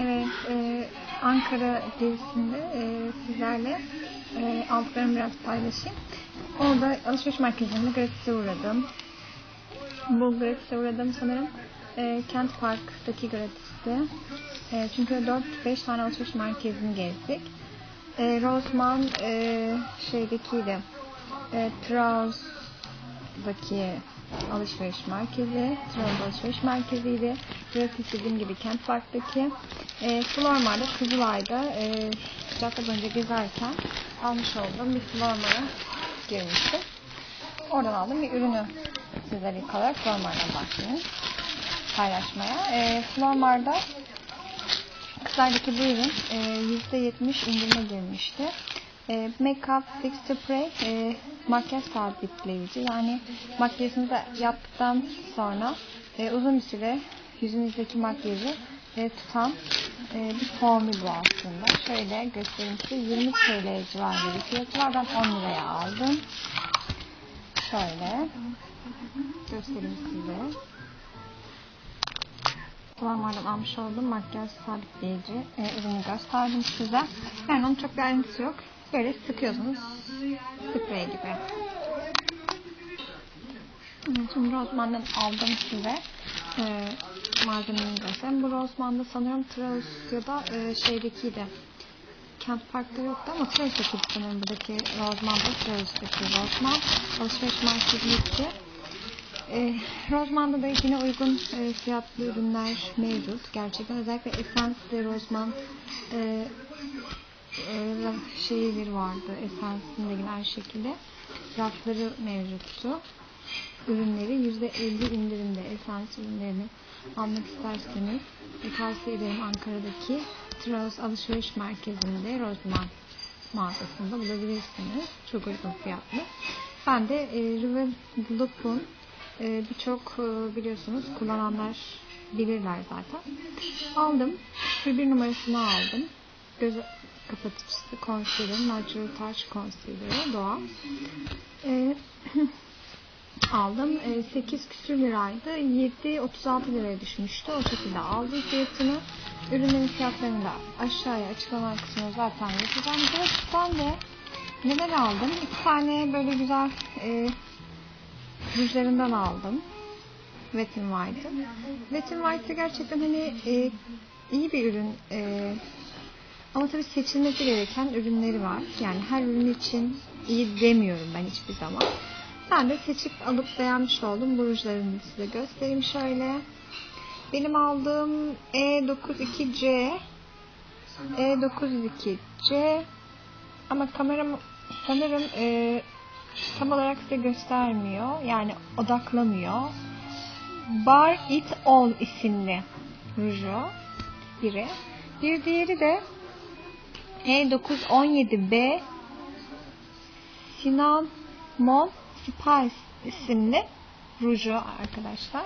Evet, e, Ankara gezisinde e, sizlerle e, aldıklarımı biraz paylaşayım. Orada alışveriş merkezinde gratis'e uğradım. Bu gratis'e uğradım sanırım. E, Kent Park'taki gratis'te. E, çünkü 4-5 tane alışveriş merkezini gezdik. E, Roseman e, şeydekiydi. E, Traus'daki alışveriş merkezi, Trabzon alışveriş merkeziydi. Gratis dediğim gibi Kent Park'taki. E, Flormar'da, Kızılay'da e, hafta boyunca gezerken almış olduğum bir Flormar'a girmiştim. Oradan aldığım bir ürünü sizlere ilk olarak Flormar'dan başlayayım paylaşmaya. E, Flormar'da Kızılay'daki bu ürün e, %70 indirime girmişti. E, Makeup Fix Spray e, makyaj sabitleyici. Yani makyajınızı yaptıktan sonra e, uzun bir süre yüzünüzdeki makyajı e, tutan e, bir formül bu aslında. Şöyle göstereyim size. 20 TL civarında bir fiyatı. Ben 10 liraya aldım. Şöyle göstereyim size. Normalden almış olduğum makyaj sabitleyici e, ürünü gösterdim size. Yani onun çok bir ayrıntısı yok. Böyle sıkıyorsunuz. Sprey gibi. Şimdi Roseman'dan aldım size. E, malzemeyi göstereyim. Bu Roseman'da sanıyorum Traus'da e, şeydekiydi. Kent Park'ta yoktu ama Traus'daki sanırım buradaki Roseman'da Traus'daki Roseman. Alışveriş merkezindeki. E, Roseman'da da yine uygun e, fiyatlı ürünler mevcut. Gerçekten özellikle Essence de Roseman e, e, şeyleri vardı. Essence'in de yine aynı şekilde rafları mevcuttu. Ürünleri %50 indirimde Essence ürünlerini almak isterseniz tavsiye ederim Ankara'daki Traus alışveriş merkezinde Roseman mağazasında bulabilirsiniz. Çok uygun fiyatlı. Ben de e, River Loop'un e, birçok e, biliyorsunuz kullananlar bilirler zaten. Aldım. Bir numarasını aldım. Göz kapatıcısı concealer, natural touch concealer doğal. E, aldım. E, 8 küsür liraydı. 7.36 liraya düşmüştü. O şekilde aldım fiyatını. Ürünlerin fiyatlarını da aşağıya açıklama kısmına zaten yazacağım. Gratis'ten de neler aldım? İki tane böyle güzel e, rujlarından aldım. Wet n White'ı. Wet n White'ı gerçekten hani e, iyi bir ürün. E, ama tabii seçilmesi gereken ürünleri var. Yani her ürün için iyi demiyorum ben hiçbir zaman. Ben de seçip alıp beğenmiş oldum. Bu rujlarını size göstereyim şöyle. Benim aldığım E92C E92C ama kameram sanırım e, tam olarak size göstermiyor. Yani odaklamıyor. Bar It All isimli ruju biri. Bir diğeri de E917B Cinnamon Spice isimli ruju arkadaşlar.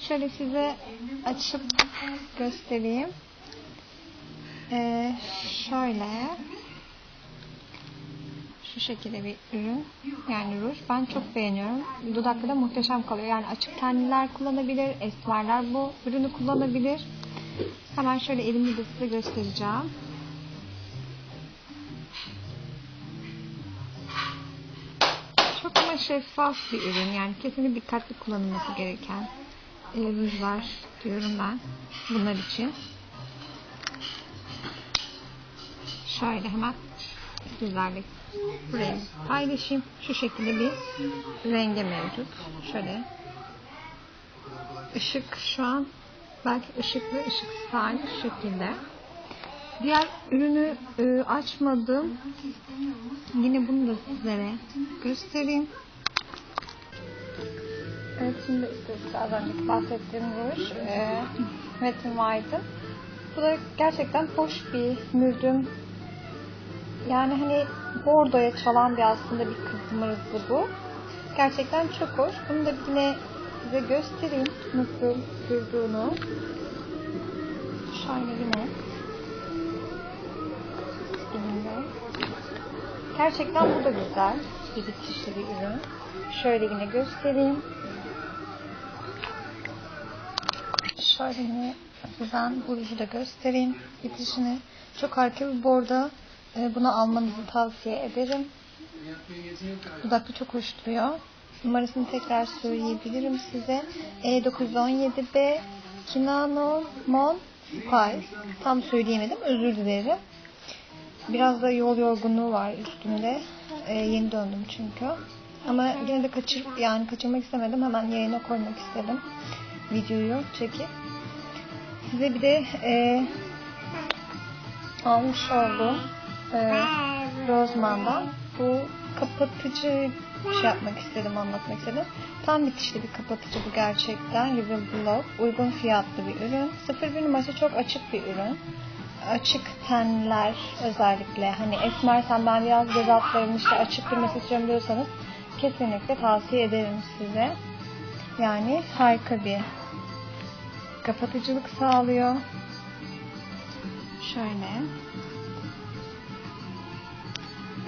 Şöyle size açıp göstereyim. Ee, şöyle şu şekilde bir ürün. Yani ruj. Ben çok beğeniyorum. Dudakta da muhteşem kalıyor. Yani açık tenliler kullanabilir. Esmerler bu ürünü kullanabilir. Hemen şöyle elimle de size göstereceğim. Şeffaf bir ürün. Yani kesinlikle dikkatli kullanılması gereken e, rujlar diyorum ben. Bunlar için. Şöyle hemen sizlerle buraya paylaşayım. Şu şekilde bir rengi mevcut. Şöyle ışık şu an belki ışıklı ışıksız hali şekilde. Diğer ürünü e, açmadım. Yine bunu da sizlere göstereyim. Şimdi işte az önce bahsettiğim ruj e, Wet n White'ın. Bu da gerçekten hoş bir mürdüm. Yani hani bordoya çalan bir aslında bir kızmırızlı bu. Gerçekten çok hoş. Bunu da yine size göstereyim nasıl durduğunu. Şöyle yine elimde. Gerçekten bu da güzel. Bir bitişli bir ürün. Şöyle yine göstereyim. Şöyle yine Sizden bu ruju da göstereyim bitişini. Çok harika bir bordo. Ee, bunu almanızı tavsiye ederim. Dudakta çok hoş duruyor. Numarasını tekrar söyleyebilirim size. E E917B Kinano Mon Spice. Tam söyleyemedim. Özür dilerim. Biraz da yol yorgunluğu var üstümde. Ee, yeni döndüm çünkü. Ama yine de kaçır, yani kaçırmak istemedim. Hemen yayına koymak istedim. Videoyu çekip. Size bir de e, almış olduğum e, Roseman'dan bu kapatıcı şey yapmak istedim, anlatmak istedim. Tam bitişli bir kapatıcı bu gerçekten. Rivel Block. Uygun fiyatlı bir ürün. 01 numarası çok açık bir ürün. Açık tenler özellikle. Hani esmersem ben biraz göz altlarım işte açık durması istiyorum diyorsanız kesinlikle tavsiye ederim size. Yani harika bir kapatıcılık sağlıyor. Şöyle.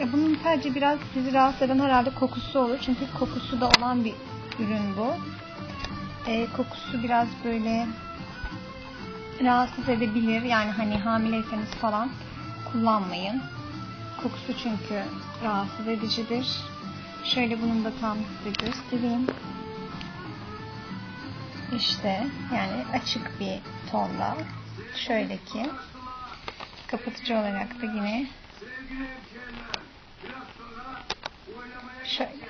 Ya bunun sadece biraz sizi rahatsız eden herhalde kokusu olur. Çünkü kokusu da olan bir ürün bu. Ee, kokusu biraz böyle rahatsız edebilir. Yani hani hamileyseniz falan kullanmayın. Kokusu çünkü rahatsız edicidir. Şöyle bunun da tam size göstereyim. İşte yani açık bir tonda. Şöyle ki kapatıcı olarak da yine şöyle.